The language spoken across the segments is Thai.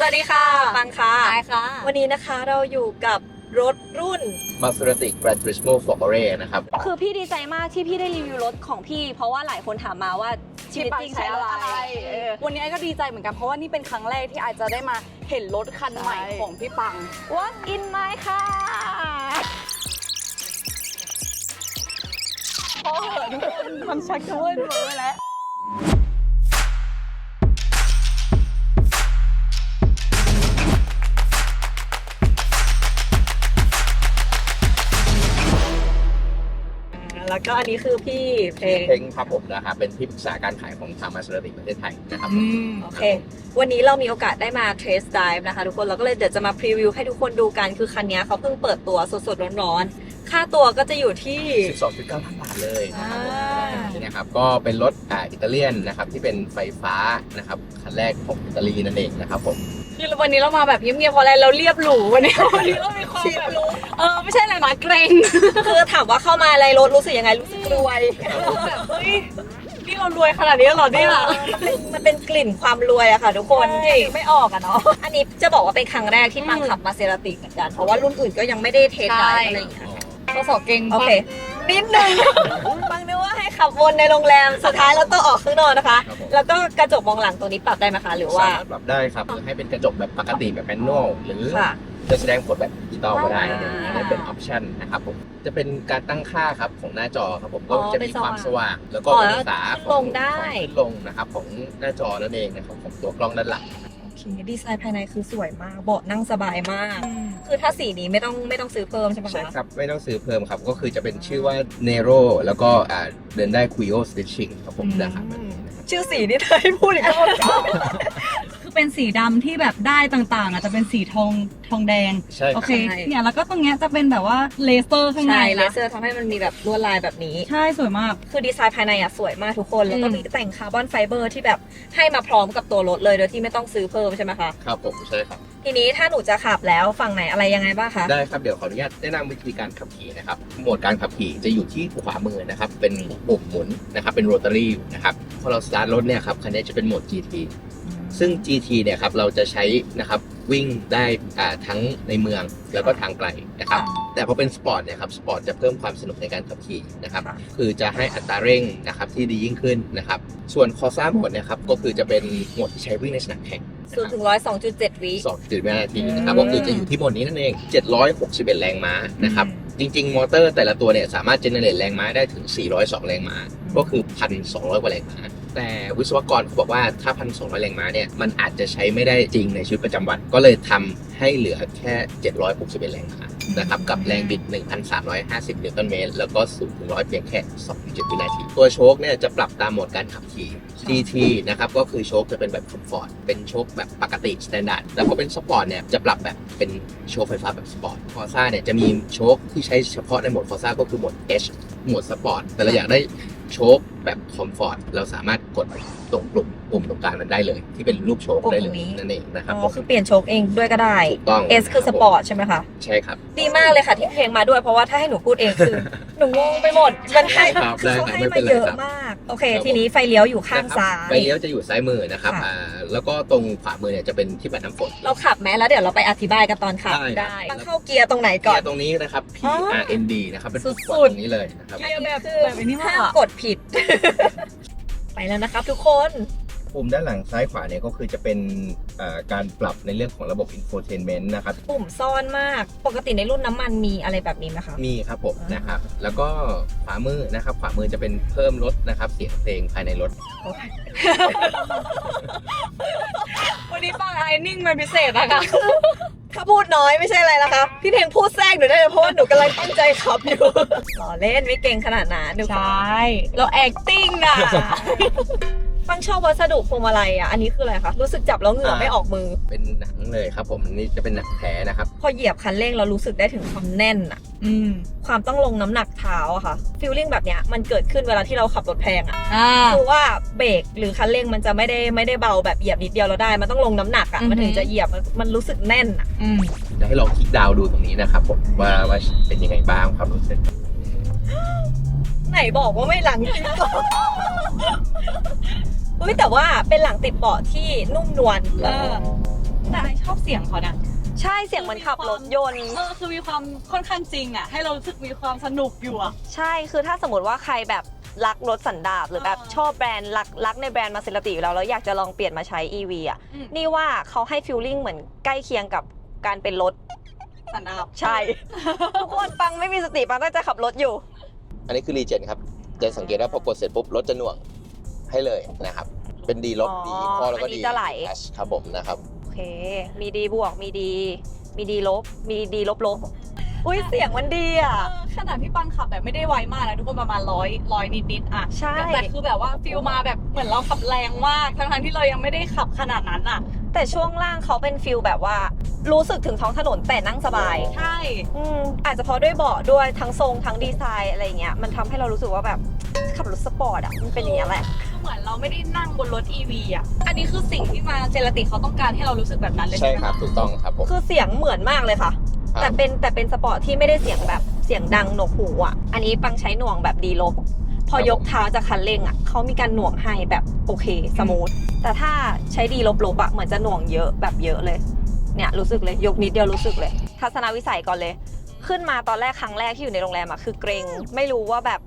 สวัสดีค่ะ ปังค่ะใช่ค่ะ วันนี้นะคะเราอยู่กับรถรุ่นมาส e r a t i c Gran Turismo Forte นะครับ คือพี่ดีใจมากที่พี่ได้รีวิวรถของพี่ เพราะว่าหลายคนถามมาว่าชีวิตจริงใช้อะไรเออวันนี้ไอ้ก็ดีใจเหมือนกันเพราะว่านี่เป็นครั้งแรกที่ไอจะได้มาเห็นรถคันใหม่ใช่ของพี่ปัง What in my car พอเหอะทุกคนมันชักจะเวิร์นเวอร์แล้ว แล้วก็อันนี้คือพี่เพลงเพ้งครับผมนะครับเป็นที่ปรึกษาการขายของทางมาส e r a t i c ประเทศไทยนะครับโอเค วันนี้เรามีโอกาสได้มาเทส d ด i v e นะคะทุกคนเราก็เลยเดี๋ยวจะมาพรีวิวให้ทุกคนดูกันคือคันนี้เขาเพิ่งเปิดตัวสดๆร้อนๆ ค่าตัวก็จะอยู่ที่ 12.9ล้านบาทเลยนะครับผมอ่านี่นะครับก็เป็นรถอ่าอิตาเลียนนะครับที่เป็นไฟฟ้านะครับคันแรกของอิตาลีนั่นเองนะครับผม คือวันนี้เรามาแบบเงียบๆเพราะอะไรเราเรียบหรูวันนี้วันนี้เรามีความแบบเออไม่ใช่อะไรนะเกรงคือถามว่าเข้ามาอะไรรถรู้สึกยังไงรู้สึกรวยแบบเฮ้ยนี่เรารวยขนาดนี้เหรอเนี่ยมันเป็นกลิ่นความรวยอะค่ะทุกคนจริงไม่ออกอะเนาะอันนี้จะบอกว่าเป็นครั้งแรกที่ปังขับมาเซราติกเหมือนกันเพราะว่ารุ่นอื่นก็ยังไม่ได้เทสไดใช่อะไรอย่างเงี้ยข้อสอบเก่งโอเค นิดนึงปังนึกว่าให้ขับวนในโรงแรมสุดท้ายเราต้องออกข้างนอกนะคะ ครับผม แล้วก็กระจกมองหลังตัวนี้ปรับได้ไหมคะหรือว่าสามารถปรับได้ครับหรือให้เป็นกระจกแบบปกติแบบแมนนวลหรือค่ะ จะแสดงผลแบบดิจิตอลก็ได้อ่าอันนี้เป็นออปชันนะครับผมจะเป็นการตั้งค่าครับของหน้าจอครับผมก็อ๋อจะเป็มีนสความว่างสว่าง แล้วก็อ๋อองศาขึ้นขลองงได้ ของขึ้นลงนะครับของหน้าจอนั่นเองนะครับของตัวกล้องด้านหลังโอเคดีไซน์ภายในคือสวยมากเบาะนั่งสบายมาก คือถ้าสีนี้ไม่ต้องไม่ต้องซื้อเพิ่มใช่ไหมใช่คะครับ ไม่ต้องซื้อเพิ่มครับ ก็คือจะเป็นชื่อว่า Nero แล้วก็อ่าเดินได้ Quio Stitching ครับผมอืมนะครับ ชื่อสีนี่เธอให้พูดอีกรอบ คือเป็นสีดำที่แบบได้ต่างๆ อาจจะเป็นสีทองทองแดง ใช่คโอรับเคเนี่ยแล้วก็ตรงเนี้ยจะเป็นแบบว่าเลเซอร์ข้างในใช่เลนะเซอร์ทำให้มันมีแบบลวดลายแบบนี้ ใช่สวยมาก คือดีไซน์ภายในอะสวยมากทุกคน แล้วก็อืม มีแต่งคาร์บอนไฟเบอร์ที่แบบให้มาพร้อมกับตัวรถเลยโดยที่ไม่ต้องซื้อเพิ่มใช่ไหมคะ ครับผมใช่ครับ ทีนี้ถ้าหนูจะขับแล้วฝั่งไหนอะไรยังไงบ้างคะ ได้ครับเดี๋ยวขออนุญาตแนะนำวิธีการขับขี่นะครับโหมดการขับขี่จะอยู่ที่ขวามือนะครับเป็นปุ่มหมุนนะครับเป็นโรตารี่นะครับพอเราสตาร์ทรถเนี่ยครับคันนี้จะเป็นโหมด GT ซึ่ง GT เนี่ยครับเราจะใช้นะครับวิ่งได้อ่าทั้งในเมืองแล้วก็ทางไกลนะครับแต่พอเป็นสปอร์ตเนี่ยครับสปอร์ตจะเพิ่มความสนุกในการขับขี่นะครับค่ะคือจะให้อัตราเร่งนะครับที่ดียิ่งขึ้นนะครับส่วนคอซ่าโหมดเนี่ยครับก็คือจะเป็นโหมดที่ใช้วิ่งในสนามแข่งศูนย์ถึงร้อยสองจุดเจ็ดวิสองจุดวินาทีนะครับอืมก็คือจะอยู่ที่โหมดนี้นั่นเอง761แรงม้านะครับจริง ๆ มอเตอร์แต่ละตัวเนี่ยสามารถเจเนเรตแรงม้าได้ถึง 402 แรงม้า ก็คือ 1,200 กว่าแรงม้า แต่วิศวกรเขาบอกว่าถ้า1,200แรงม้าเนี่ยมันอาจจะใช้ไม่ได้จริงในชีวิตประจำวัน ก็เลยทำให้เหลือแค่ 761 แรงม้านะครับกับแรงบิด 1,350 นิวตันเมตร แล้วก็0ถึง100เพียงแค่ 2.7 วินาที ตัวโชคเนี่ยจะปรับตามโหมดการขับขี่ GT นะครับก็คือโชคจะเป็นแบบคอมฟอร์ตเป็นโชคแบบปกติสแตนดาร์ดแต่พอเป็นสปอร์ตเนี่ยจะปรับแบบเป็นโชคไฟฟ้าแบบสปอร์ตฟอร์ซ่าเนี่ยจะมีโชคที่ใช้เฉพาะในโหมดฟอร์ซ่าก็คือโหมด H โหมดสปอร์ตแต่เราอยากได้โชค แบบคอมฟอร์ตเราสามารถกดตรงปุ่มปุ่มตรงกลางนั้นได้เลย ที่เป็นรูปโชคได้เลยนั่นเองนะครับอ๋อคือเปลี่ยนโชคเองด้วยก็ได้ ถูกต้อง S คือสปอร์ตใช่ไหมคะใช่ครับ ดีมากเลยค่ะที่เพลงมาด้วยเพราะว่าถ้าให้หนูพูดเองคือ หนูงงไปหมดมันให้ครับคือเขาได้ครับให้ไม่เป็มานไรเยอะครับมาก โอเค ครับ ทีนี้ไฟเลี้ยวอยู่ข้างนะครับซ้าไฟยเลี้ยวจะอยู่ซ้ายมือนะครับค่ะ อ่าแล้วก็ตรงขวามือเนี่ยจะเป็นที่ปัดน้ำฝน เราขับแม้แล้วเดี๋ยวเราไปอธิบายกันตอนขับได้ครับต้องเข้าเกียร์ตรงไหนก่เกีอยนร์ตรงนี้นะครับ P อ๋อ R N D นะครับเป็นสุปุ่มดๆกดตรงนี้เลยนะครับ เกียร์แบบคือแบบไอ้นี่มากห้ามอะกดผิดไปแล้วนะครับทุกคน ปุ่มด้านหลังซ้ายขวาเนี่ยก็คือจะเป็นเอ่อการปรับในเรื่องของระบบ infotainment นะครับ ปุ่มซ่อนมากปกติในรุ่นน้ำมันมีอะไรแบบนี้ไหมคะ มีครับผมอ่านนะครับ แล้วก็ขวามือนะครับ ขวามือจะเป็นเพิ่มลดนะครับเสียงเพลงภายในรถ วันนี้ปังไอ้นิ่งเป็นพิเศษนะคะถ้าพูดน้อยไม่ใช่อะไรนะคะพี่เพลงพูดแทรกหนูได้เลยเพราะว่าหนูกำลังตั้งใจขับอยู่หล่อเล่นไม่เก่งขนาดนั้นดูใช่ เรา acting นะ ฟังชอบวัสดุพวงมาลัยอะ อันนี้คืออะไรคะ รู้สึกจับแล้วเหงื่อไม่ออกมือ เป็นหนังเลยครับ ผมอันนี่จะเป็นหนังแท้นะครับ พอเหยียบคันเร่งเรารู้สึกได้ถึงความแน่นอะอืมความต้องลงน้ำหนักเท้าอะค่ะฟีลลิ่งแบบเนี้ยมันเกิดขึ้นเวลาที่เราขับรถแพงอะอ่าคือว่าเบรกหรือคันเร่งมันจะไม่ได้ไม่ได้เบาแบบเหยียบนิดเดียวเราได้ มันต้องลงน้ำหนักอะอือฮึมันถึงจะเหยียบมันมันรู้สึกแน่นอะอืมจะให้ลองคลิกดาวน์ดูตรงนี้นะครับผมว่าว่าเป็นยังไงบ้างความรู้สึกไหนบอกว่าไม่หลังติดเบาะ อุ้ยแต่ว่าเป็นหลังติดเบาะที่นุ่มนวลเออแต่สียงเขาเนี่ยใช่เสียงเหมือนขับรถยนต์เออคือมีความค่อนข้างจริงอะ ให้เรารู้สึกมีความสนุกอยู่อะใช่คือถ้าสมมติว่าใครแบบรักรถสันดาปหรือแบบอ่าชอบแบรนด์รักรักในแบรนด์มาเซราติอยู่แล้วแล้วอยากจะลองเปลี่ยนมาใช้ EV อะอืมนี่ว่าเขาให้ฟิลลิ่งเหมือนใกล้เคียงกับการเป็นรถสันดาปใช่ ทุกคนปังไม่มีสติปังตั้งใจขับรถอยู่ อันนี้คือรีเจนครับ จะสังเกตว่าพอกดเสร็จปุ๊บรถจะหน่วง ให้เลยนะครับ เป็นดีลบอ๋อดีข้อแล้วก็อันนี้ดีจะไหล แอชครับผมนะครับ โอเค มีดีบวก มีดี มีดีลบ มีดีลบลบ อุ้ยเสียงมันดีอะ เออขนาดพี่ปังขับแบบไม่ได้ไวมากนะทุกคนประมาณร้อยร้อยนิดๆอะใช่ แต่คือแบบว่าฟิลมาแบบเหมือนเราขับแรงมากทั้งๆที่เรายังไม่ได้ขับขนาดนั้นอะ แต่ช่วงล่างเขาเป็นฟิลแบบว่า รู้สึกถึงท้องถนนแต่นั่งสบาย ใช่ อืมอาจจะเพราะด้วยเบาะด้วยทั้งทรงทั้งดีไซน์อะไรเงี้ยมันทำให้เรารู้สึกว่าแบบขับรถสปอร์ตอะมันเป็นอย่างนี้ยแหละ คือเหมือนเราไม่ได้นั่งบนรถ EV อะ อันนี้คือสิ่งที่มาเจลติเขาต้องการให้เรารู้สึกแบบนั้นเลยใช่ใช่ไหมครับถูกต้องครับผมคือเสียงเหมือนมากเลยค่ะ ครับแต่เป็นแต่เป็นสปอร์ตที่ไม่ได้เสียงแบบเสียงดังหนวกหูอะ อันนี้ปังใช้หน่วงแบบดีลบ พอยกเท้าจากคันเร่งอะเขามีการหน่วงให้แบบโอเคสมูทแต่ถ้าใช้ดีลบลบๆอะเหมือนจะหน่วงเยอะแบบเยอะเลย เนี่ยรู้สึกเลยยกนิดเดียวรู้สึกเลย ทัศนวิสัยก่อนเลย ขึ้นมาตอนแรกครั้งแรกที่อยู่ในโรงแรมอะคือเกรงไม่รู้ว่าแบบ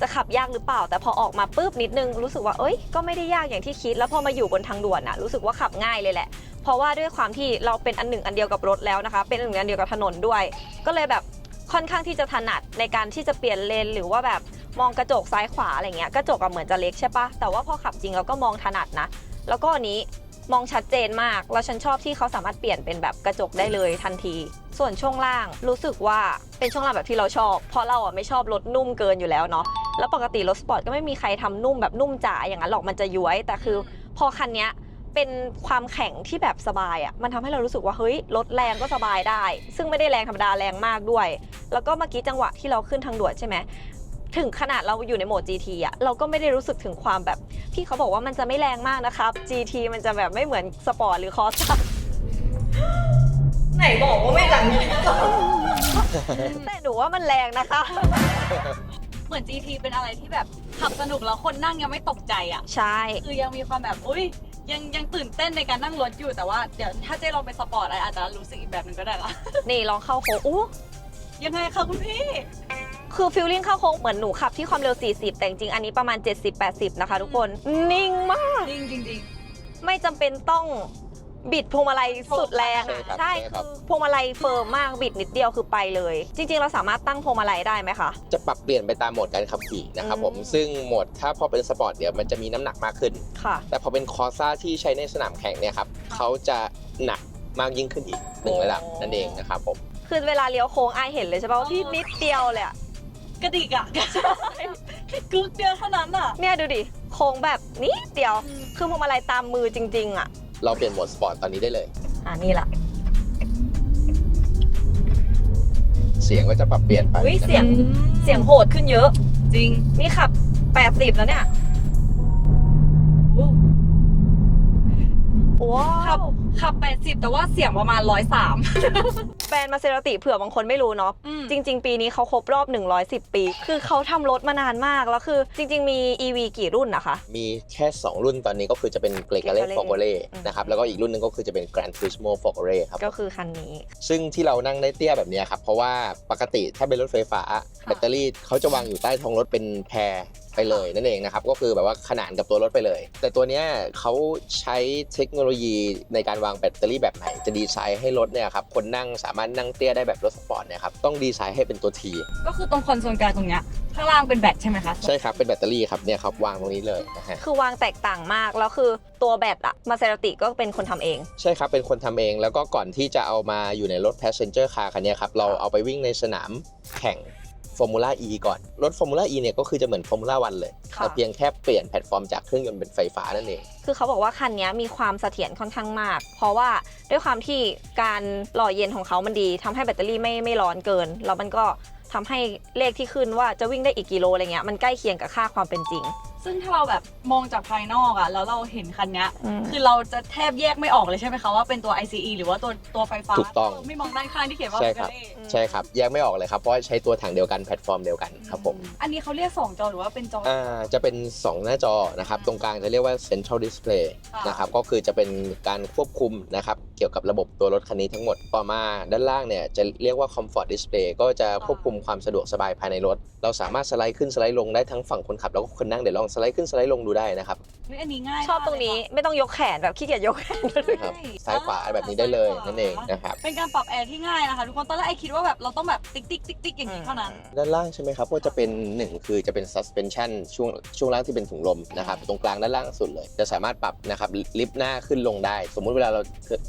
จะขับยากหรือเปล่า แต่พอออกมาปุ๊บนิดนึงรู้สึกว่าเอ้ยก็ไม่ได้ยากอย่างที่คิด แล้วพอมาอยู่บนทางด่วนอะรู้สึกว่าขับง่ายเลยแหละ เพราะว่าด้วยความที่เราเป็นอันหนึ่งอันเดียวกับรถแล้วนะคะ เป็นอันหนึ่งอันเดียวกับถนนด้วย ก็เลยแบบ ค่อนข้างที่จะถนัดในการที่จะเปลี่ยนเลนหรือว่าแบบมองกระจกซ้ายขวาอะไรเงี้ยกระจกอะเหมือนจะเล็กใช่ปะแต่ว่าพอขับจริงเราก็มองถนัดนะ แล้วก็อันนี้มองชัดเจนมาก แล้วฉันชอบที่เขาสามารถเปลี่ยนเป็นแบบกระจกได้เลยทันที ส่วนช่วงล่างรู้สึกว่าเป็นช่วงล่างแบบที่เราชอบ เพราะเราอะไม่ชอบรถนุ่มเกินอยู่แล้วเนาะ แล้วปกติรถสปอร์ตก็ไม่มีใครทำนุ่มแบบนุ่มจ๋าอย่างนั้นหรอกมันจะย้วย แต่คือพอคันเนี้ย เป็นความแข็งที่แบบสบายอะ่ะมันทำให้เรารู้สึกว่าเฮ้ยรถแรงก็สบายได้ ซึ่งไม่ได้แรงธรรมดาแรงมากด้วย แล้วก็เมื่อกี้จังหวะที่เราขึ้นทางด่วนใช่ไหมถึงขนาดเราอยู่ในโหมด GT อะ่ะเราก็ไม่ได้รู้สึกถึงความแบบพี่เขาบอกว่ามันจะไม่แรงมากนะครับ GT มันจะแบบไม่เหมือนสปอร์ตหรือคอสไหนบอกว่าไม่แรงแต่หนูว่ามันแรงนะคะ เหมือน GT เป็นอะไรที่แบบขับสนุกแล้วคนนั่งยังไม่ตกใจอะ ใช่ คือยังมีความแบบ อุ้ย ยังยังตื่นเต้นในการนั่งรถอยู่แต่ว่าเดี๋ยวถ้าเจ๊ลองเป็นสปอร์ตอะไรอาจจะรู้สึกอีกแบบหนึ่งก็ได้ละ นี่ลองเข้าโค้งอู้ยังไงคะคุณพี่ คือฟิลลิ่งเข้าโค้งเหมือนหนูขับที่ความเร็ว 40 แต่จริงๆอันนี้ประมาณ 70-80 นะคะ ทุกคน นิ่งมาก จริงจริงจริงไม่จำเป็นต้อง บิดพวงมาลัยสุดแรงใช่ครับใช่ใช่ครับคือพวงมาลัยเฟิร์มมากบิดนิดเดียวคือไปเลย จริง ๆ เราสามารถตั้งพวงมาลัยได้ไหมคะ จะปรับเปลี่ยนไปตามโหมดการขับขี่นะครับผม อืม ซึ่งโหมดถ้าพอเป็นสปอร์ตเดี๋ยวมันจะมีน้ำหนักมากขึ้น ค่ะ แต่พอเป็นคอร์ซ่าที่ใช้ในสนามแข่งเนี่ยครับเขาจะหนักมากยิ่งขึ้นอีกหนึ่งระดับนั่นเองนะครับผม คือเวลาเลี้ยวโค้งไอายเห็นเลยใช่ป่ะว่าพี่นิดเดียวเลยอะกระดิกอะแค่กึกเดียวเท่านั้นอะเนี่ยดูดิโค้งแบบนิดเดียว คือพวงมาลัยตามมือจริง ๆอะ เราเปลี่ยนโหมดสปอร์ตตอนนี้ได้เลย อ่านี่แหละเสียงก็จะปรับเปลี่ยนไปอุ้ยเสียงเสียงโหดขึ้นเยอะ จริง นี่ขับ 80 แล้วเนี่ย ขับวขับ 80 แต่ว่าเสียงประมาณ 103 แบรนด์มาเซราติเผื่อบางคนไม่รู้เนาะอืมจริง ๆ ปีนี้เขาครบรอบ 110 ปี คือเขาทำรถมานานมากแล้วคือ จริง ๆ มี EV กี่รุ่นนะคะ มีแค่ 2 รุ่นตอนนี้ก็คือจะเป็น g r e g a l e Gregale f o r g o l e อืมนะครับแล้วก็อีกรุ่นหนึงก็คือจะเป็น Gran Turismo f o r g o l e ครับก็คือคันนี้ ซึ่งที่เรานั่งได้เตี้ยแบบเนี้ยครับเพราะว่าปกติถ้าเป็นรถไฟฟ้าแบตเตอรี่เขาจะวางอยู่ใต้ท้องรถเป็นแพร ไปเลยนั่นเองนะครับ ก็คือแบบว่าขนานกับตัวรถไปเลย แต่ตัวเนี้ยเขาใช้เทคโนโลยีในการวางแบตเตอรี่แบบไหน จะดีไซน์ให้รถเนี่ยครับคนนั่งสามารถนั่งเตี้ยได้แบบรถสปอร์ตเนี่ยครับต้องดีไซน์ให้เป็นตัว T ก็คือตรงคอนโซลกลางตรงเนี้ยข้างล่างเป็นแบตใช่ไหมคะใช่ครับเป็นแบตเตอรี่ครับเนี่ยครับวางตรงนี้เลยนะฮะคือวางแตกต่างมากแล้วคือตัวแบตอะมาเซราติก็เป็นคนทำเอง ใช่ครับเป็นคนทำเอง แล้วก็ก่อนที่จะเอามาอยู่ในรถ passenger car คันเนี้ยครับเราเอาไปวิ่งในสนามแข่ง Formula E ก่อน รถ Formula E เนี่ยก็คือจะเหมือน Formula 1เลยค่ะ แต่เพียงแค่เปลี่ยนแพลตฟอร์มจากเครื่องยนต์เป็นไฟฟ้านั่นเอง คือเขาบอกว่าคันนี้มีความเสถียรค่อนข้างมาก เพราะว่าด้วยความที่การหล่อเย็นของเขามันดีทำให้แบตเตอรี่ไม่ไม่ร้อนเกิน แล้วมันก็ทำให้เลขที่ขึ้นว่าจะวิ่งได้อีกกิโลอะไรเงี้ยมันใกล้เคียงกับค่าความเป็นจริง ซึ่งถ้าเราแบบมองจากภายนอกอะแล้วเราเห็นคันเนี้ย อืม คือเราจะแทบแยกไม่ออกเลยใช่ไหมคะว่าเป็นตัว ICE หรือว่าตัวตัวไฟฟ้าถูกต้องเไม่มองด้านข้างที่เขียนว่า ใช่ครับเบเล่ใช่ครับ แยกไม่ออกเลยครับ เพราะว่าใช้ตัวถังเดียวกันแพลตฟอร์มเดียวกันครับผม อันนี้เขาเรียกสองจอหรือว่าเป็นจอ อ่าจะเป็น 2 หน้าจอนะครับ ตรงกลางจะเรียกว่า central display ค่ะ นะครับ ก็คือจะเป็นการควบคุมนะครับ เกี่ยวกับระบบตัวรถคันนี้ทั้งหมด ต่อมาด้านล่างเนี่ยจะเรียกว่า comfort display ก็จะควบคุมความสะดวกสบายภายในรถ เราสามารถสไลด์ขึ้นสไลด์ลงได้ทั้งฝั่งคนขับแล้วก็คนนั่งเดี๋ยวลองสไลด์ขึ้นสไลด์ลงดูได้นะครับเฮ้ยอันนี้ง่ายชอบตรงนี้ไม่ต้องยกแขนแบบขี้เกียจยกแขน นะครับ ซ้ายขวาแบบนี้ได้เลยนั่นเองนะครับ เป็นการปรับแอร์ที่ง่ายนะคะทุกคนตอนแรกไอคิดว่าแบบเราต้องแบบติ๊กติ๊กติ๊กติ๊กอย่างนี้เท่านั้น ด้านล่างใช่ไหมครับก็จะเป็นหนึ่งคือจะเป็น suspension ช่วงช่วงล่างที่เป็นถุงลมนะครับตรงกลางด้านล่างสุดเลย จะสามารถปรับนะครับลิฟต์หน้าขึ้นลงได้ สมมุติเวลาเรา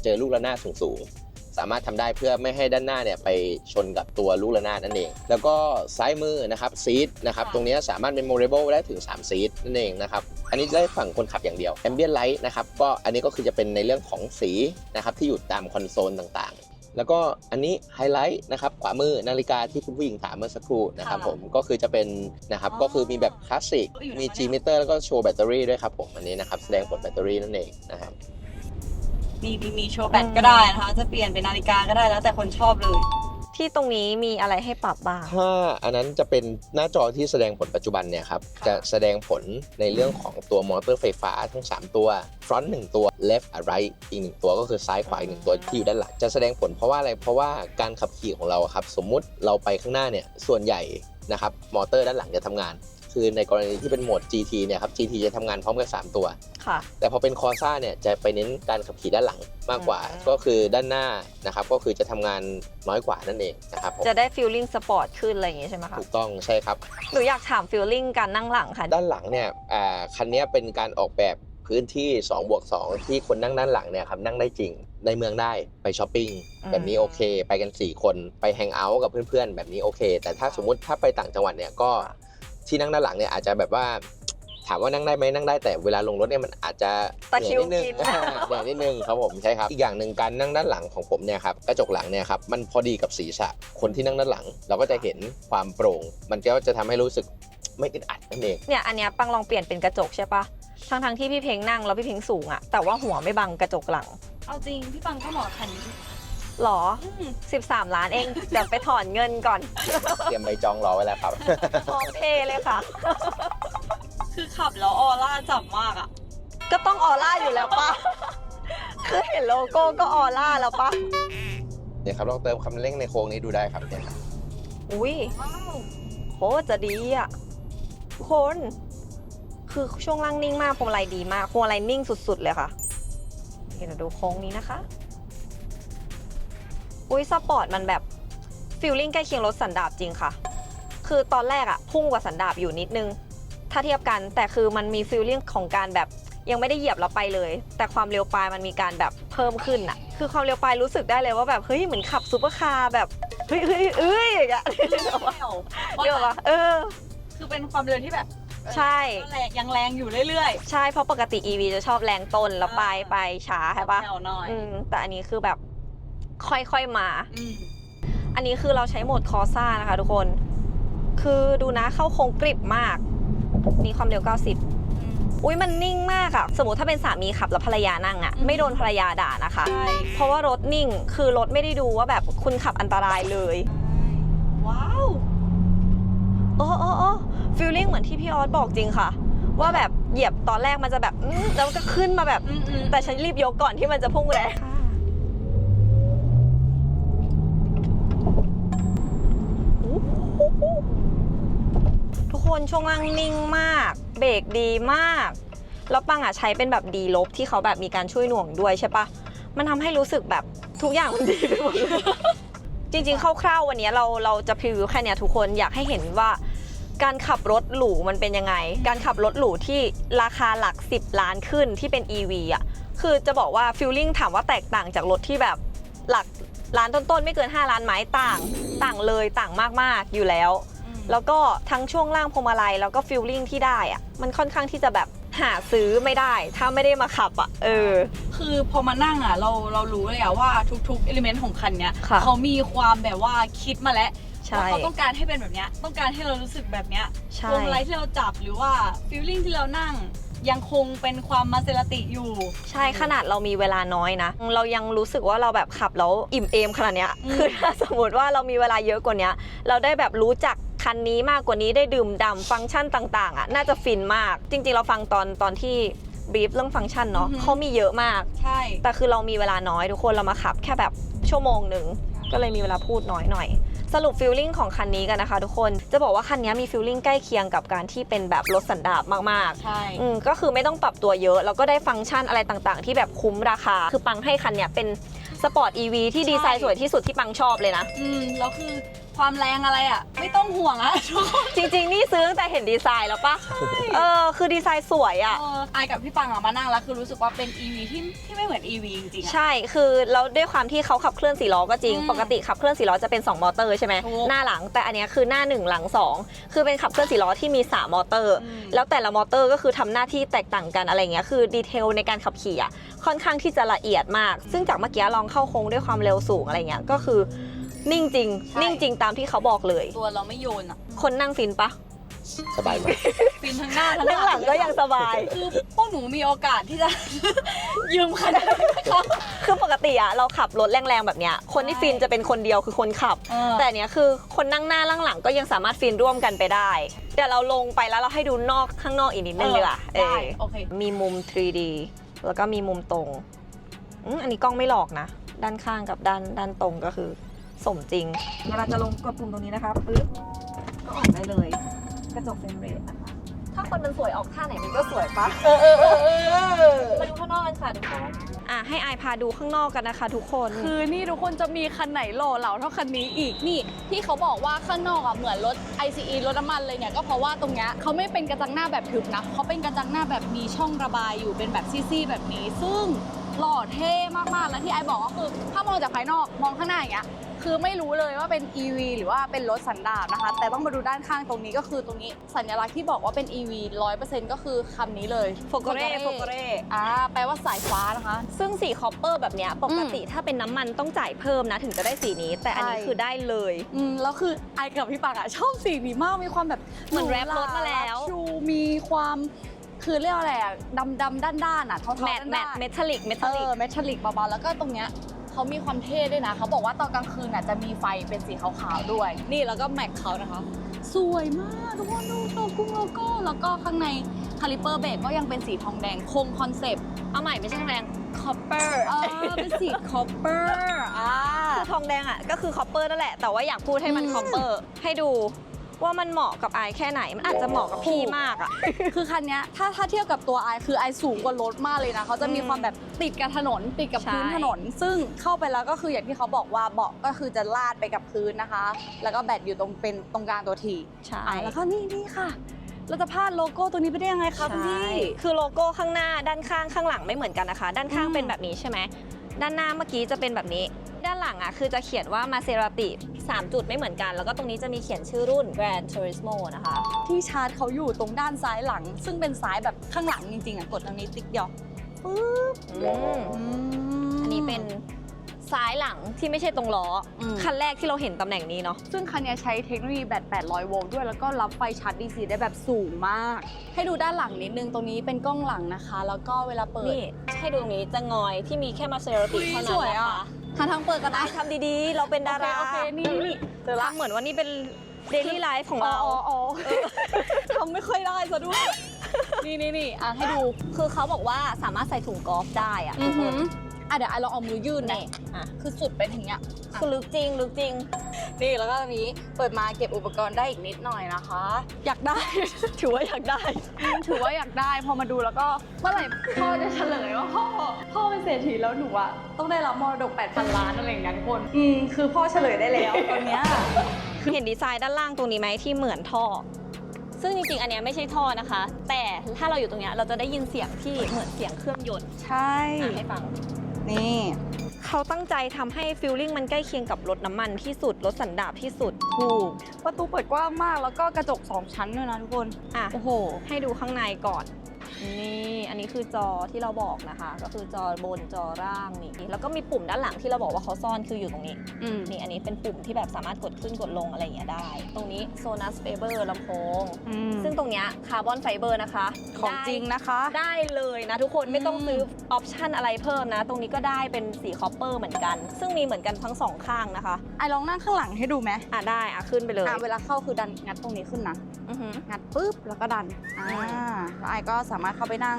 เจอลูกระนาดสูงๆ สามารถทำได้เพื่อไม่ให้ด้านหน้าเนี่ยไปชนกับตัวลูกระนาดนั่นเอง แล้วก็ซ้ายมือนะครับซีทนะครับค่ะตรงเนี้ยสามารถ memorable ได้ถึง 3 ซีทนั่นเองนะครับอันนี้ได้ฝั่งคนขับอย่างเดียว ambient light นะครับก็อันนี้ก็คือจะเป็นในเรื่องของสีนะครับที่อยู่ตามคอนโซลต่างๆแล้วก็อันนี้ไฮไลท์นะครับขวามือนาฬิกาที่คุณผู้หญิงถามเมื่อสักครู่นะครับค่ะผมก็คือจะเป็นนะครับก็คือมีแบบคลาสสิกอยู่ในมีไหน G meter แล้วก็โชว์แบตเตอรี่ด้วยครับผมอันนี้นะครับแสดงผลแบตเตอรี่นั่นเองนะครับ มีมีมีโชว์แบตก็ได้นะคะจะเปลี่ยนเป็นนาฬิกาก็ได้แล้วแต่คนชอบเลย ที่ตรงนี้มีอะไรให้ปรับบ้าง ถ้าอันนั้นจะเป็นหน้าจอที่แสดงผลปัจจุบันเนี่ยครับ จะแสดงผลในเรื่องของตัวมอเตอร์ไฟฟ้าทั้ง 3 ตัว front 1ตัว left and right อีก 1 ตัวก็คือซ้ายขวาอีกหนึ่งตัวที่อยู่ด้านหลังจะแสดงผลเพราะว่าอะไร เพราะว่าการขับขี่ของเราอะครับ สมมุติเราไปข้างหน้าเนี่ยส่วนใหญ่นะครับมอเตอร์ด้านหลังจะทำงาน คือในกรณีที่เป็นโหมด GT เนี่ยครับ GT จะทำงานพร้อมกัน 3 ตัว ค่ะ แต่พอเป็นคอซ่าเนี่ยจะไปเน้นการขับขี่ด้านหลังมากกว่า อืม ก็คือด้านหน้านะครับ ก็คือจะทำงานน้อยกว่านั่นเองนะครับผมจะได้ฟีลลิ่งสปอร์ตขึ้นอะไรอย่างงี้ใช่ไหมคะถูกต้องใช่ครับ หนูอยากถามฟีลลิ่งการนั่งหลังค่ะ ด้านหลังเนี่ยอ่าคันนี้เป็นการออกแบบพื้นที่2บวก2ที่คนนั่งด้านหลังเนี่ยครับนั่งได้จริง ในเมืองได้ไปช้อปปิ้งอืม แบบนี้โอเค ไปกัน 4 คนไปแฮงเอาท์กับเพื่อนๆ แบบนี้โอเค แต่ถ้าสมมุติถ้าไปต่างจังหวัดเนี่ยก็ ที่นั่งด้านหลังเนี่ยอาจจะแบบว่าถามว่านั่งได้ไหมนั่งได้แต่เวลาลงรถเนี่ยมันอาจจะตะคริวเหนื่อยนิดนึงกินเหนื่อยนิดนึงครับผมใช่ครับอีกอย่างหนึ่งการนั่งด้านหลังของผมเนี่ยครับกระจกหลังเนี่ยครับมันพอดีกับศีรษะคนที่นั่งด้านหลัง เราก็จะเห็นความโปร่ง มันก็จะทำให้รู้สึกไม่อึดอัดนั่นเองเนี่ยอันเนี้ยปังลองเปลี่ยนเป็นกระจกใช่ปะทั้งทั้งๆที่พี่เพลงนั่งแล้วพี่เพลงสูงอะแต่ว่าหัวไม่บังกระจกหลัง เอาจริงพี่ปังก็เหมาะกับคันนี้ หรออืม13 ล้านเอง เดี๋ยวไปถอนเงินก่อนเตรียมใบจองรอไว้แล้วครับ พร้อมเพย์เลยค่ะ คือขับแล้วออร่าจับมากอะก็ต้องออร่าอยู่แล้วปะคือเห็นโลโก้ก็ออร่าแล้วปะเนี่ยครับลองเติมคันเร่งในโค้งนี้ดูได้ครับเนี่ยครับอุ้ยว้าวโคตรจะดีอะทุกคน คือช่วงล่างนิ่งมากพวงมาลัยดีมากพวงมาลัยนิ่งสุด ๆ เลยค่ะเดี๋ยวดูโค้งนี้นะคะ อุ้ยสปอร์ตมันแบบฟิลลิ่งใกล้เคียงรถสันดาปจริงค่ะ คือตอนแรกอะพุ่งกว่าสันดาปอยู่นิดนึง ถ้าเทียบกันแต่คือมันมีฟิลลิ่งของการแบบยังไม่ได้เหยียบแล้วไปเลย แต่ความเร็วปลายมันมีการแบบเพิ่มขึ้นอะคือความเร็วปลายรู้สึกได้เลยว่าแบบเฮ้ยเหมือนขับซูเปอร์คาร์แบบเฮ้ยเฮ้ยเอ้ยอย่างเงี้ยเร็วเรียกว่าเออ คือเป็นความเร็วที่แบบใช่ก็แรงยังแรงอยู่เรื่อยใช่เพราะปกติ EV จะชอบแรงต้นแล้วปลายไปช้าๆใช่ปะแถวหน่อยอืมแต่อันนี้คือแบบ ค่อยๆมาอืมอันนี้คือเราใช้โหมดคอซ่านะคะทุกคน คือดูนะเข้าโค้งกริบมาก มีความเร็ว 90อืมอุ้ยมันนิ่งมากอะสมมติถ้าเป็นสามีขับแล้วภรรยานั่งอะอืมไม่โดนภรรยาด่านะคะใช่เพราะว่ารถนิ่ง คือรถไม่ได้ดูว่าแบบคุณขับอันตรายเลย ว้าวเออเออเออฟีลลิ่งเหมือนที่พี่ออสบอกจริงค่ะ ว่าแบบเหยียบตอนแรกมันจะแบบอื้อแล้วก็ขึ้นมาแบบอืมอืมแต่ฉันรีบยกก่อนที่มันจะพุ่งแรงทุกค นช่วงล่างนิ่งมาก เบรกดีมาก แล้วปังอะใช้เป็นแบบดีลบที่เขาแบบมีการช่วยหน่วงด้วยใช่ปะมันทำให้รู้สึกแบบทุกอย่างมันดีไปหมดเลยจริง ๆ คร่าวๆวันนี้เราเราจะพรีวิวแค่เนี้ยทุกคนอยากให้เห็นว่าการขับรถหรูมันเป็นยังไง การขับรถหรูที่ราคาหลัก 10 ล้านขึ้นที่เป็น EV อะ คือจะบอกว่าฟิลลิ่งถามว่าแตกต่างจากรถที่แบบหลักล้านต้นๆ ไม่เกิน 5 ล้านไม้ต่าง ต่างเลยต่างมากๆอยู่แล้ว แล้วก็ทั้งช่วงล่างพวงมาลัยแล้วก็ฟิลลิ่งที่ได้อะมันค่อนข้างที่จะแบบหาซื้อไม่ได้ ถ้าไม่ได้มาขับอะเออ คือพอมานั่งอะเราเรารู้เลยอะว่าทุกๆเอลิเมนต์ของคันเนี้ยค่ะเขามีความแบบว่าคิดมาแล้วใช่ว่าเขาต้องการให้เป็นแบบเนี้ยต้องการให้เรารู้สึกแบบเนี้ยใช่วงไลท์ที่เราจับหรือว่าฟีลลิ่งที่เรานั่ง ยังคงเป็นความมาเซราติอยู่ ใช่ขนาดเรามีเวลาน้อยนะ เรายังรู้สึกว่าเราแบบขับแล้วอิ่มเอมขนาดเนี้ยอืม คือถ้าสมมติว่าเรามีเวลาเยอะกว่าเนี้ย เราได้แบบรู้จัก คันนี้มากกว่านี้ได้ดื่มด่ำฟังก์ชันต่างๆอะน่าจะฟินมาก จริง ๆ เราฟังตอนตอนที่บีฟเรื่องฟังก์ชันเนาะเขามีเยอะมาก ใช่ แต่คือเรามีเวลาน้อยทุกคนเรามาขับ แค่แบบชั่วโมงหนึ่งก็เลยมีเวลาพูดน้อยหน่อย สรุปฟิลลิ่งของคันนี้กันนะคะ ทุกคนจะบอกว่าคันนี้มีฟิลลิ่งใกล้เคียงกับการที่เป็นแบบรถสันดาปมากๆ ใช่ อืมก็คือไม่ต้องปรับตัวเยอะแล้วก็ได้ฟังก์ชันอะไรต่างๆ ที่แบบคุ้มราคา คือปังให้คันเนี้ยเป็นสปอร์ต EV ที่ดีไซน์สวยที่สุดที่ปังชอบเลยนะ อืมแล้วคือ ความแรงอะไรอะ ไม่ต้องห่วงอะทุกคนจริง ๆ นี่ซื้อตั้งแต่เห็นดีไซน์แล้วปะเออ คือดีไซน์สวยอะ่ะ เออไอกับพี่ปังอะมานั่งแล้วคือรู้สึกว่าเป็น EV ที่ที่ไม่เหมือน EV จริงๆอะ ใช่ คือแล้วด้วยความที่เขาขับเคลื่อนสี่ล้อก็จริง อืมปกติขับเคลื่อนสี่ล้อจะเป็น 2 มอเตอร์ใช่ไหม ถูกหน้าหลัง แต่อันเนี้ยคือหน้า 1 หลัง 2 คือเป็นขับเคลื่อนสี่ล้อที่มี 3 มอเตอร์ อืม แล้วแต่ละมอเตอร์ก็คือทำหน้าที่แตกต่างกันอะไรเงี้ย คือดีเทลในการขับขี่อะค่อนข้างที่จะละเอียดมาก ซึ่งจากเมื่อกี้ลองเข้าโค้งด้วยความเร็วสูงอะไรเงี้ย ก็คือ นิ่งจริงนิ่งจริงตามที่เขาบอกเลย ตัวเราไม่โยนอะคนนั่งฟินปะสบายมาก ฟินทั้งหน้าทั้งนั่งหลังก็ยังสบาย คือพวกหนูมีโอกาสที่จะ ยืมคันนี้เขาคือปกติอะเราขับรถแรงๆแบบเนี้ย คนที่ฟินจะเป็นคนเดียวคือคนขับ เออ แต่อันเนี้ยคือคนนั่งหน้านั่งหลังก็ยังสามารถฟินร่วมกันไปได้ เดี๋ยวเราลงไปแล้วเราให้ดูนอกข้างนอกอีกนิดนึงดีกว่าได้เออโอเค มีมุม 3D แล้วก็มีมุมตรงอืมอันนี้กล้องไม่หลอกนะ ด้านข้างกับด้านด้านตรงก็คือ สมจริง เวลาจะลงกดปุ่มตรงนี้นะคะปึ๊บก็ออกได้เลย กระจกเฟรมเรทนะคะ ถ้าคนมันสวยออกท่าไหนมันก็สวยปะเออเออเออเออมาดูข้างนอกกันค่ะทุกคนอะให้อายพาดูข้างนอกกันนะคะ ทุกคน คือนี่ทุกคนจะมีคันไหนหล่อเหลาเท่าคันนี้อีกนี่ที่เขาบอกว่าข้างนอกอะเหมือนรถ ICE รถน้ำมันเลยเนี่ยก็เพราะว่าตรงเนี้ยเขาไม่เป็นกระจังหน้าแบบทึบนะเขาเป็นกระจังหน้าแบบมีช่องระบายอยู่เป็นแบบซี่ๆแบบนี้ ซึ่ง หล่อเท่มากๆ แล้วที่ไอบอกก็คือถ้ามองจากภายนอกมองข้างหน้าอย่างเงี้ยคือไม่รู้เลยว่าเป็น EV หรือว่าเป็นรถสันดาปนะคะ แต่ต้องมาดูด้านข้างตรงนี้ก็คือตรงนี้สัญลักษณ์ที่บอกว่าเป็น EV 100%ก็คือคำนี้เลยโฟโกเร่โฟโกเร่อ่าแปลว่าสายฟ้านะคะ ซึ่งสีคอปเปอร์แบบเนี้ยปกติถ้าเป็นน้ำมันต้องจ่ายเพิ่มนะ ถึงจะได้สีนี้ แต่อันนี้ใช่คือได้เลยอืมแล้วคือไอกับพี่ปังอะชอบสีนี้มากมีความแบบเหมือนแรปรถมาแล้วชูมีความ คือเรียกว่าอะไรอะดำดำด้านด้านๆอะเทาๆแมทแมด้าทนๆเมทัลลิกเมทัลเอลิก อเมทัลลิกเบาๆแล้วก็ตรงเนี้ยเขามีความเท่ด้วยนะเขาบอกว่าตอนกลางคืนน่ะจะมีไฟเป็นสีขาวๆด้วย นี่แล้วก็แม็กเขานะคะ สวยมากทุกคนดูโลโก้โลโก้แล้วก็ข้างในคาลิเปอร์เบรกก็ยังเป็นสีทองแดงคงคอนเซปต์เอาใหม่ไม่ใช่ทองแดงคอปเปอร์เออเป็นสีคอปเปอร์อ่า คือทองแดงอะก็คือคอปเปอร์นั่นแหละ แต่ว่าอยากพูดให้มัน อืมคอปเปอร์ให้ดู ว่ามันเหมาะกับไอายแค่ไหน มันอาจจะเหมาะกับพี่มากอะ คือคันเนี้ยถ้าถ้าเทียบกับตัวไอคือไอสูงกว่ารถมากเลยนะเขาจะมีอืมความแบบติดกับถนนติดกับใช่พื้นถนน ซึ่งเข้าไปแล้วก็คืออย่างที่เขาบอกว่าเบาะก็คือจะลาดไปกับพื้นนะคะ แล้วก็แบตอยู่ตรงเป็นตรงกลางตัวทีใช่อะแล้วก็นี่นี่ค่ะเราจะพลาดโลโก้ตัวนี้ไปได้ยังไงคะคุณใช่พี่คือโลโก้ข้างหน้าด้านข้างข้างหลังไม่เหมือนกันนะคะ ด้านข้างอืมเป็นแบบนี้ใช่ไหมด้านหน้าเมื่อกี้จะเป็นแบบนี้ ด้านหลังอะคือจะเขียนว่า Maserati 3จุดไม่เหมือนกัน แล้วก็ตรงนี้จะมีเขียนชื่อรุ่น Gran Turismo นะคะ ที่ชาร์จเขาอยู่ตรงด้านซ้ายหลัง ซึ่งเป็นซ้ายแบบข้างหลังจริงๆอะกดตรงนี้ติ๊กเดียวปึ๊บอืม อันนี้เป็น ซ้ายหลังที่ไม่ใช่ตรงล้ออม คันแรกที่เราเห็นตำแหน่งนี้เนาะซึ่งคันเนี้ยใช้เทคโนโลยีแบต 800 โวลต์ด้วย แล้วก็รับไฟชาร์จ DC ได้แบบสูงมาก ให้ดูด้านหลังนิดนึง ตรงนี้เป็นกล้องหลังนะคะ แล้วก็เวลาเปิด นี่ให้ดูตรงนี้จะงอยที่มีแค่มาเซราติอุ๊ยเท่าสนั้นวยนะอะ คะหาทางเปิดกันได้นะทำดีๆ เราเป็นดาราโอเคโอเคนี่นี่เจอละทำเหมือนว่านี่เป็นเดลี่ไลฟ์ของอ๋อเรา อ๋ออ๋อทำไม่ค่อยได้ซะด้วย นี่นี่นี่อะให้ดู คือเขาบอกว่าสามารถใส่ถุงกอล์ฟได้อะอืทุอกคหืน ออะเดี๋ยวไอลองเอามือยื่นนะนี่ อะคือสุดไปถึงเนี้ยคือลึกจริงลึกจริง นี่แล้วก็อันนี้เปิดมาเก็บอุปกรณ์ได้อีกนิดหน่อยนะคะ อยากได้ ถือว่าอยากได้ ถือว่าอยากได้พอมาดูแล้วก็เมื่อไหร่พ่อจะเฉลยว่าพ่อพ่อเป็นเศรษฐีแล้วหนูอะต้องได้รับมรดก8,000ล้านอะไรอย่างเงี้ยทุกคนอืมคือพ่อเฉลยได้แล้วตอนเนี้ย เห็นดีไซน์ด้านล่างตรงนี้ไหมที่เหมือนท่อ ซึ่งจริงๆ อันเนี้ยไม่ใช่ท่อนะคะ แต่ถ้าเราอยู่ตรงเนี้ยเราจะได้ยินเสียงที่เหมือนเสียงเครื่องยนต์ใช่ อะให้ฟัง นี่เขาตั้งใจทำให้ฟิลลิ่งมันใกล้เคียงกับรถน้ำมันที่สุด รถสันดาปที่สุด ถูก ประตูเปิดกว้างมากแล้วก็กระจก 2 ชั้นด้วยนะทุกคน อะ โอ้โห ให้ดูข้างในก่อน นนี่อันนี้คือจอที่เราบอกนะคะ ก็คือจอบนจอล่างนี่แล้วก็มีปุ่มด้านหลังที่เราบอกว่าเขาซ่อนคืออยู่ตรงนี้อืม นี่อันนี้เป็นปุ่มที่แบบสามารถกดขึ้นกดลงอะไรอย่างเงี้ยได้ ตรงนี้ Sonos Faber ลำโพง ซึ่งตรงเนี้ยคาร์บอนไฟเบอร์นะคะของได้จริงนะคะ ได้เลยนะทุกคนไม่ต้องอืมซื้อออปชันอะไรเพิ่มนะ ตรงนี้ก็ได้เป็นสีคอปเปอร์เหมือนกัน ซึ่งมีเหมือนกันทั้งสองข้างนะคะ ไอลองนั่งข้างหลังให้ดูไหมอะได้อะขึ้นไปเลยอะเวลาเข้าคือดันงัดตรงนี้ขึ้นนะ อือหือ งัดปุ๊บแล้วก็ดัน อ่าอืมแล้วไอก็สามารถเข้าไปนั่ง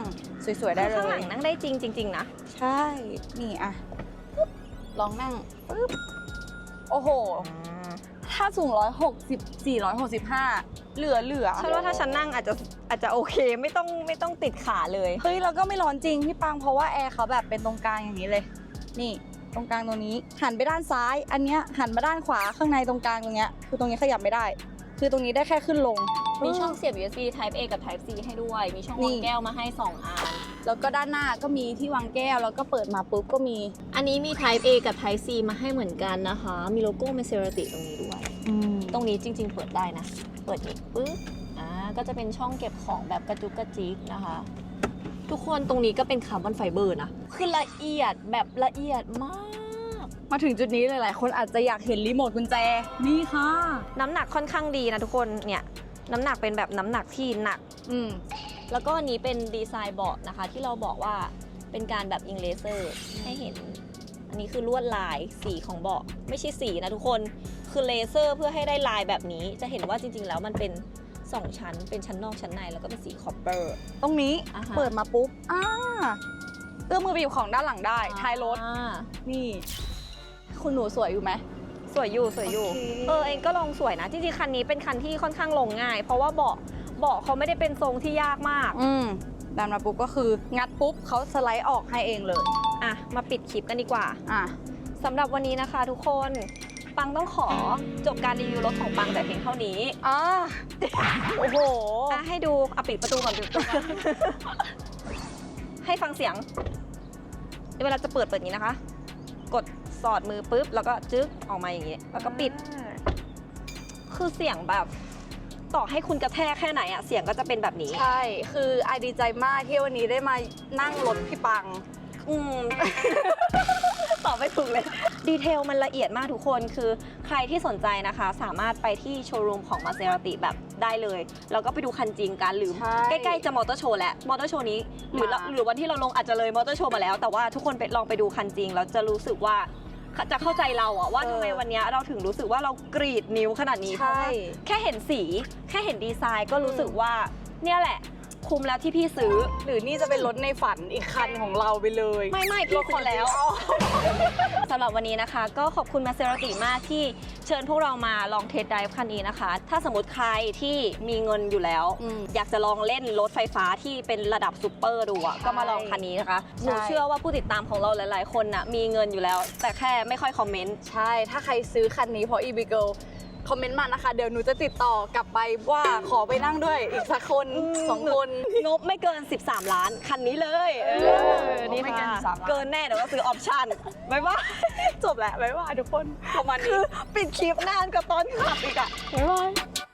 สวยๆได้เลข้างหลัย งนั่งได้จริงจริงๆนะ ใช่ นี่อะปุ๊บลองนั่งปุ๊บโอ้โห ถ้าสูง 160 465 เหลือเหลือฉันว่าถ้าฉันนั่งอาจจะอาจจะโอเคไม่ต้องไม่ต้องติดขาเลย เฮ้ยแล้วก็ไม่ร้อนจริงพี่ปังเพราะว่าแอร์เขาแบบเป็นตรงกลางอย่างนี้เลย นี่ตรงกลางตรงนี้ หันไปด้านซ้าย อันเนี้ยหันมาด้านขวาข้างในตรงกลางตรงเนี้ยคือตรงนี้ขยับไม่ได้ คือตรงนี้ได้แค่ขึ้นลง มีช่องเสียบ USB Type A กับ Type C ให้ด้วย มีช่องนี่วางแก้วมาให้ 2อัน แล้วก็ด้านหน้าก็มีที่วางแก้ว แล้วก็เปิดมาปุ๊บก็มี อันนี้มี Type A กับ Type C มาให้เหมือนกันนะคะ มีโลโก้ Maserati ตรงนี้ด้วย ตรงนี้จริง ๆ เปิดได้นะ เปิดนี่ปึ๊บ อ่า ก็จะเป็นช่องเก็บของแบบกระจุกกระจิกนะคะ ทุกคนตรงนี้ก็เป็นคาร์บอนไฟเบอร์นะ คือละเอียดแบบละเอียดมากมาถึงจุดนี้หลาย ๆ คนอาจจะอยากเห็นรีโมทกุญแจ นี่ค่ะ น้ำหนักค่อนข้างดีนะทุกคนเนี่ย น้ำหนักเป็นแบบน้ำหนักที่หนัก อืมแล้วก็อันนี้เป็นดีไซน์เบาะนะคะ ที่เราบอกว่าเป็นการแบบอิงเลเซอร์ให้เห็น อันนี้คือลวดลายสีของเบาะไม่ใช่สีนะทุกคนคือเลเซอร์เพื่อให้ได้ลายแบบนี้ จะเห็นว่าจริง ๆ แล้วมันเป็น 2 ชั้น เป็นชั้นนอกชั้นในแล้วก็เป็นสีคอปเปอร์ ตรงนี้อ่าฮะ เปิดมาปุ๊บอ่าเอื้อมมือไปหยิบของด้านหลังได้ท้ายรถอ่านี่ คุณหนูสวยอยู่ไหม สวยอยู่สวยอยู่โอเคเออเองก็ลองสวยนะ จริงๆ คันนี้เป็นคันที่ค่อนข้างลงง่าย เพราะว่าเบาะเบาะเขาไม่ได้เป็นทรงที่ยากมาก อืมดันมาปุ๊บก็คืองัดปุ๊บเขาสไลด์ออกให้เองเลย อะ มาปิดคลิปกันดีกว่า อะสำหรับวันนี้นะคะทุกคนปังต้องขอจบการรีวิวรถของปังแต่เพียงเท่านี้อ่าโอ้โหอะให้ดูอะปิดประตูก่อนปิดประตูก่อนให้ฟังเสียง เวลาจะเปิดเปิดอย่างนี้นะคะ กด สอดมือปุ๊บ แล้วก็จึ๊กออกมาอย่างนี้ แล้วก็ปิด คือเสียงแบบต่อให้คุณกระแทกแค่ไหนอะเสียงก็จะเป็นแบบนี้ ใช่ คือไอดีใจมากที่วันนี้ได้มานั่งรถพี่ปัง อืม ตอบไม่ถูกเลย ดีเทลมันละเอียดมากทุกคน คือใครที่สนใจนะคะ สามารถไปที่โชว์รูมของมาเซราติแบบได้เลย แล้วก็ไปดูคันจริงกันหรือ ใช่ใกล้ๆจะมอเตอร์โชว์แหละ มอเตอร์โชว์นี้หรือเรามา หรือวันที่เราลงอาจจะเลยมอเตอร์โชว์มาแล้ว แต่ว่าทุกคนไปลองไปดูคันจริงแล้วจะรู้สึกว่า จะเข้าใจเราอะว่าทำไมวันเนี้ยเราถึงรู้สึกว่าเรากรีดนิ้วขนาดนี้เพราะใช่ว่าแค่เห็นสี แค่เห็นดีไซน์ก็รู้สึกว่าเนี่ยแหละ คุ้มแล้วที่พี่ซื้อ หรือนี่จะเป็นรถในฝันอีกคันของเราไปเลยไม่ไม่พี่ซื้อแล้วอ๋อสำหรับวันนี้นะคะ ก็ขอบคุณมาเซราติมากที่เชิญพวกเรามาลองเทสไดฟ์คันนี้นะคะ ถ้าสมมติใครที่มีเงินอยู่แล้วอืมอยากจะลองเล่นรถไฟฟ้าที่เป็นระดับซูเปอร์ดูอะก็มาลองคันนี้นะคะหนูใช่เชื่อว่าผู้ติดตามของเราหลาย ๆ คนน่ะมีเงินอยู่แล้ว แต่แค่ไม่ค่อยคอมเมนต์ใช่ ถ้าใครซื้อคันนี้เพราะ e b i g i r l คอมเมนต์มานะคะ เดี๋ยวหนูจะติดต่อกลับไปว่าขอไปนั่งด้วยอีกสักคนสองคน งบไม่เกิน 13 ล้าน คันนี้เลยเอเอออนี่ไม่เกินค่ะ13ล้าน เกินแน่เดี๋ยวก็ซื้อออปชั่นบ๊ายบายจบแล้วบ๊ายบายทุกคนประมาณคืนี้ อปิดคลิปนานกว่าตอนขับอีกอะ บ๊ายบาย